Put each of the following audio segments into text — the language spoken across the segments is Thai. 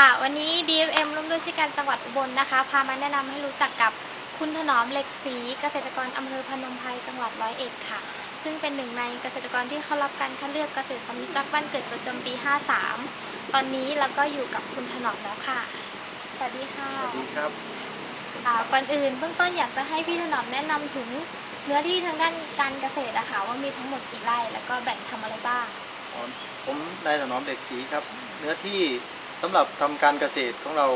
ค่ะ วันนี้ DFM ร่วมด้วยช่วยกันจังหวัดอุบลนะคะ พามาแนะนำให้รู้จักกับคุณถนอมเหล็กศรีเกษตรกรอำเภอพนมไพรจังหวัดร้อยเอ็ดค่ะ ซึ่งเป็นหนึ่งในเกษตรกรที่เข้ารับการคัดเลือกเกษตรสำนึกรักบ้านเกิดประจำปี 53 ตอนนี้เราก็อยู่กับคุณถนอมแล้วค่ะ สวัสดีค่ะ สวัสดีครับอ่าก่อนอื่นเบื้องต้นอยากจะให้พี่ถนอมแนะนำถึงเนื้อที่ทางด้านการเกษตรอะค่ะว่ามีทั้งหมดกี่ไร่แล้วก็แบ่งทำอะไรบ้างผมนายถนอมเด็กศรีครับ เนื้อที่ สำหรับทำการเกษตรของเรา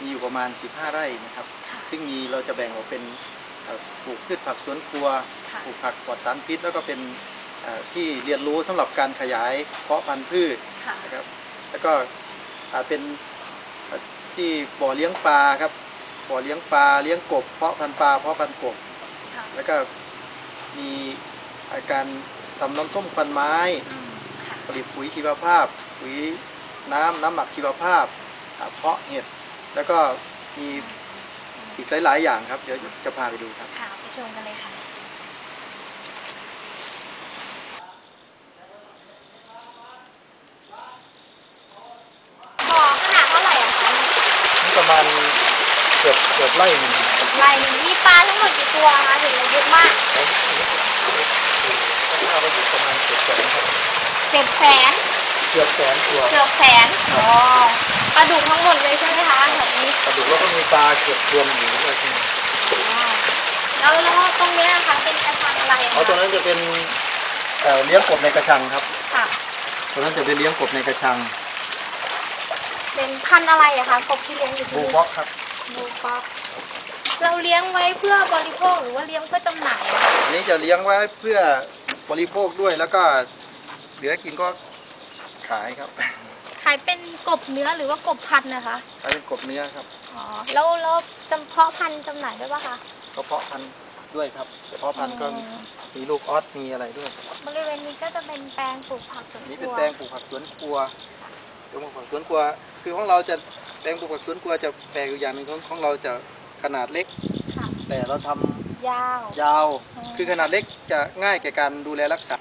มีอยู่ประมาณ 15 ไร่นะครับค่ะซึ่งมีเราจะแบ่งออกเป็นเอ่อปลูกพืชผักสวนครัวค่ะปลูกผักปลอดสารพิษ แล้วก็เป็นเอ่อที่เรียนรู้สำหรับการขยายเพาะพันธุ์พืชค่ะนะครับ แล้วก็อ่าเป็นเอ่อที่บ่อเลี้ยงปลาครับ บ่อเลี้ยงปลาเลี้ยงกบ เพาะพันธุ์ปลาเพาะพันธุ์กบค่ะแล้วก็มีอ่าการทำน้ำส้มควันไม้อืมค่ะผลิตปุ๋ยชีวภาพ ปุ๋ย น้ำน้ำหมักชีวภาพอ่าเพาะเห็ดแล้วก็มีอีกหลาย ๆ อย่างครับ เดี๋ยวจะพาไปดูครับค่ะไปชมกันเลยค่ะ บ่อขนาดเท่าไหร่อะคะนี่ประมาณเกือบเกือบไร่หนึ่งลายหนึ่งมีปลาทั้งหมดกี่ตัวคะถึงจะเยอะมากแล้วเอาไปอยู่ประมาณเกือบแสนครับเจ็ดแสน เกือบแสนตัวเกือบแสนอ๋อปลาดุกทั้งหมดเลยใช่ไหมคะแบบนี้กระดูกแล้วก็มีปลาเกือบรวมอยู่ด้วยที่นี่อ๋อแล้วแล้วตรงเนี้ยนะคะเป็นกระชังอะไรอะอ๋อคะตรงนั้นจะเป็นเอ่อเลี้ยงกบในกระชังครับค่ะตรงนั้นจะเป็นเลี้ยงกบในกระชัง เป็นพันธุ์อะไรอะคะกบที่เลี้ยงอยู่ที่บูนี่ฟ็อกครับบูฟ็อกเราเลี้ยงไว้เพื่อบริโภคหรือว่าเลี้ยงเพื่อจำหน่ายอะคะอันนี้จะเลี้ยงไว้เพื่อบริโภคด้วยแล้วก็เหลือกินก็ ขายครับ ขายเป็นกบเนื้อหรือว่ากบพันธุ์นะคะ ขายเป็นกบเนื้อครับอ๋อ แล้วแล้วจำเพาะพันธุ์จำหน่ายด้วยปะคะก็เพาะพันธุ์ด้วยครับเพาะพันธุ์ก็อืมมีลูกออสมีอะไรด้วย บริเวณนี้ก็จะเป็นแปลงปลูกผักสวนนี่คเป็นรัวแปลงปลูกผักสวนครัวแปลงปลูกผักสวนครัว คือของเราจะแปลงปลูกผักสวนครัวจะแปลกอยู่อย่างหนึ่งของของเราจะขนาดเล็ก ค่ะแต่เราทำยาว ยาวอืมคือขนาดเล็กจะง่ายแก่การดูแลรักษา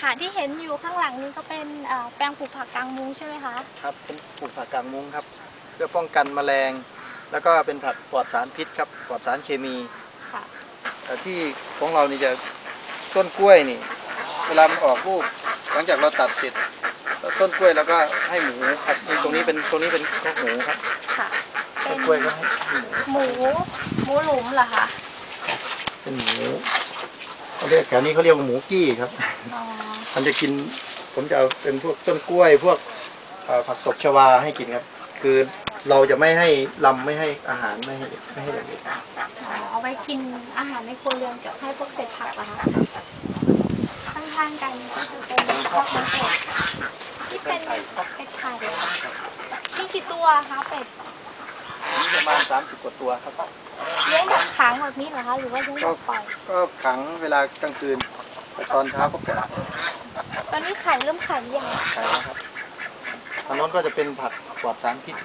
ค่ะที่เห็นอยู่ข้างหลังนี้ก็เป็นเอ่อแปลงปลูกผักกลางมุ้งใช่ไหมคะ ครับเป็นปลูกผักกางมุ้งครับ เพื่อป้องกันแมลง แล้วก็เป็นผักปลอดสารพิษครับปลอดสารเคมีค่ะ แต่ที่ของเรานี่จะต้นกล้วยนี่ เวลามันออกลูกหลังจากเราตัดเสร็จแล้วต้นกล้วยเราก็ให้หมูครับนี่ตรงนี้เป็นตรงนี้เป็นคอกหมูครับค่ะ เป็ต้นนกล้วยก็ให้หมูหมูหมูหลุมเหรอคะเป็นหมูเขาเรียกแถวนี้เขาเรียกว่าหมูกี้ครับ อ๋อ มันจะกิน ผมจะเอาเป็นพวกต้นกล้วย พวกเอ่อผักตบชวาให้กินครับ คือเราจะไม่ให้ลำไม่ให้อาหารไม่ให้ไม่ให้อย่างอื่นอ๋อเอาไปกินอาหารในครัวเรือนกับให้พวกเศษผักเหรอคะข้างๆกันก็จะเป็นคอกเป็ดที่เป็นเป็ดไข่มีกี่ตัวคะเป็ดนี่ประมาณ30กว่าตัวครับเลี้ยงแบบขังแบบนี้เหรอคะหรือว่าเลี้ยงแบบปล่อยก็ขังเวลากลางคืนแต่ตอนเช้าก็ปล่อย ตอนนี้ไข่เริ่มไข่หรือยังไปนะครับทางโน้นก็จะเป็นผักปลอดสารพิษ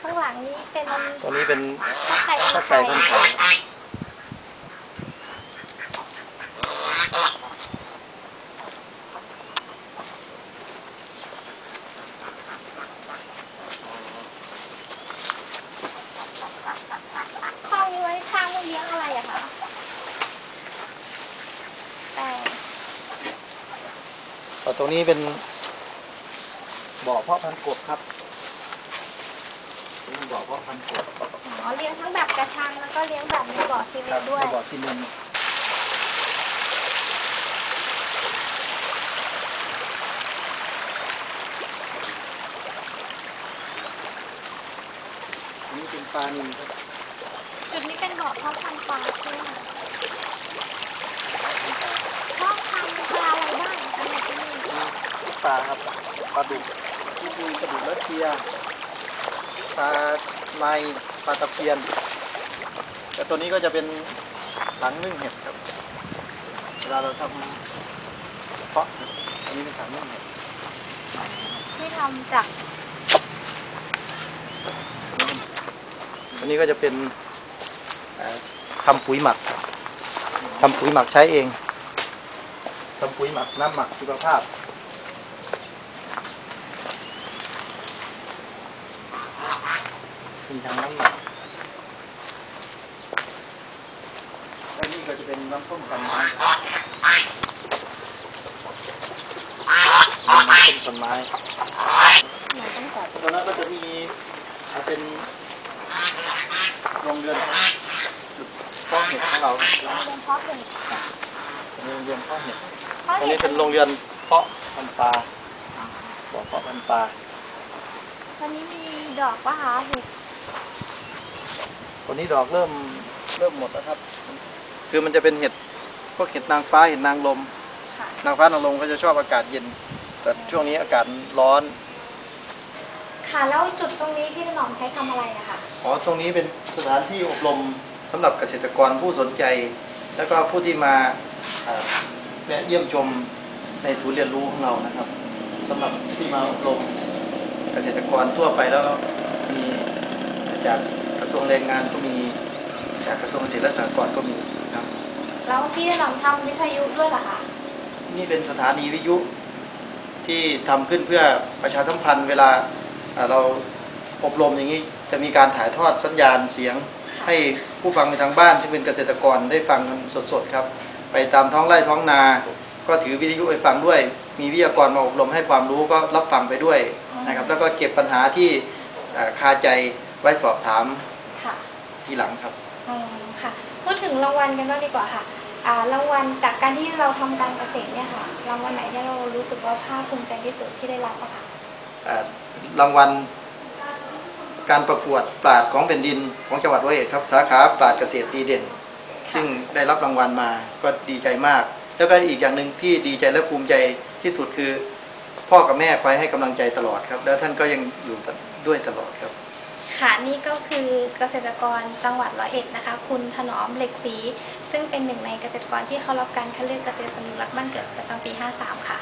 ข้างหลังนี้เป็นตัวนี้เป็นข้าวไก่ข้าวไก่พันธุ์ไข่ ข้าวนี้ไว้ข้างไว้เลี้ยงอะไรอะคะแต่ แต่ตรงนี้เป็นบ่อเพาะพันธุ์กบครับเป็นบ่อเพาะพันธุ์กบอ๋อเลี้ยงทั้งแบบกระชังแล้วก็เลี้ยงแบบในบ่อซีเมครันบต์ด้วย ในบ่อซีเมนต์อันนี้เป็นปลานิลครับจุดนี้เป็นบ่อเพาะพันธุ์ปลาใช่ไหมคะเพาะพันธุ์ปลาอะไรบ้างสำหรับที่นี่ มี ปลาครับปลาดุกที่มีกระดูกและเทียปลาในปลาตะเพียนแต่ตัวนี้ก็จะเป็นถังนึ่งเห็ดครับเวลาเราทำเพาะอันนี้เป็นถังนึ่งเห็ดที่ทำจากอันนี้ก็จะเป็นเอ่อทำปุ๋ยหมักครับทำปุ๋ยหมักใช้เองทำปุ๋ยหมักน้ำหมักชีวภาพ มีทั้งน้ำหมักและนี่ก็จะเป็นน้ำส้มกันไม้น้ำส้มกันไม้ตอนนั้นก็จะมีเป็นโรงเรือนเพาะเห็ดของเราโรงเรือนเพาะเห็ดเพาะอันนี้เป็นโรงเรือนเพาะพันปลาบ่อเพาะพันปลาตอนนี้มีดอกปะคะเห็ด ตอนนี้ดอกเริ่มเริ่มหมดแล้วครับ คือมันจะเป็นเห็ดพวกเห็ดนางฟ้าเห็ดนางลม ค่ะ นางฟ้านางลมก็จะชอบอากาศเย็น แต่ช่วงนี้อากาศร้อน ค่ะ แล้วจุดตรงนี้พี่ถนอมใช้ทำอะไรอะคะอ๋อ ตรงนี้เป็นสถานที่อบรมสำหรับเกษตรกรผู้สนใจ แล้วก็ผู้ที่มาเอ่อแวะเยี่ยมชมในศูนย์เรียนรู้ของเรานะครับสำหรับที่มาอบรมเกษตรกรทั่วไปแล้วก็มีจากกระ ทรวงแรงงานก็มีจากกระทรวงเกษตรและสหกรณ์ก็มีครับแล้วพี่ถนอมทำวิทยุด้วยเหรอคะนี่เป็นสถานีวิทยุที่ทำขึ้นเพื่อประชาสัมพันธ์เวลาเอ่อเราอบรมอย่างนี้จะมีการถ่ายทอดสัญญาณเสียง ให้ผู้ฟังในทางบ้านซึ่งเป็นเกษตรกรได้ฟังกันสดๆครับ ไปตามท้องไร่ท้องนา ก็ถือวิทยุไปฟังด้วย มีวิทยากรมาอบรมให้ความรู้ก็รับฟังไปด้วยนะครับ แล้วก็เก็บปัญหาที่เอ่อคาใจไว้สอบถาม ค่ะ ทีหลังครับอืมค่ะ พูดถึงรางวัลกันบ้างดีกว่าค่ะอ่ารางวัลจากการที่เราทำการเกษตรเนี่ยค่ะรางวัลไหนที่เรารู้สึกว่าภาคภูมิใจที่สุดที่ได้รับอะค่ะเอ่อรางวัลการประกวดปราดของแผ่นดินของจังหวัดร้อยเอ็ดครับ สาขาปราดเกษตรดีเด่น ซึ่งได้รับรางวัลมาก็ดีใจมาก แล้วก็อีกอย่างหนึ่งที่ดีใจและภูมิใจที่สุดคือ พ่อกับแม่คอยให้กำลังใจตลอดครับ แล้วท่านก็ยังอยู่ด้วยตลอดครับ ค่ะนี่ก็คือเกษตรกรจังหวัดร้อยเอ็ดนะคะ คุณถนอมเหล็กศรีซึ่งเป็นหนึ่งในเกษตรกรที่เข้ารับการคัดเลือกเกษตรสนุรักบ้านเกิดประจำปี 53 ค่ะ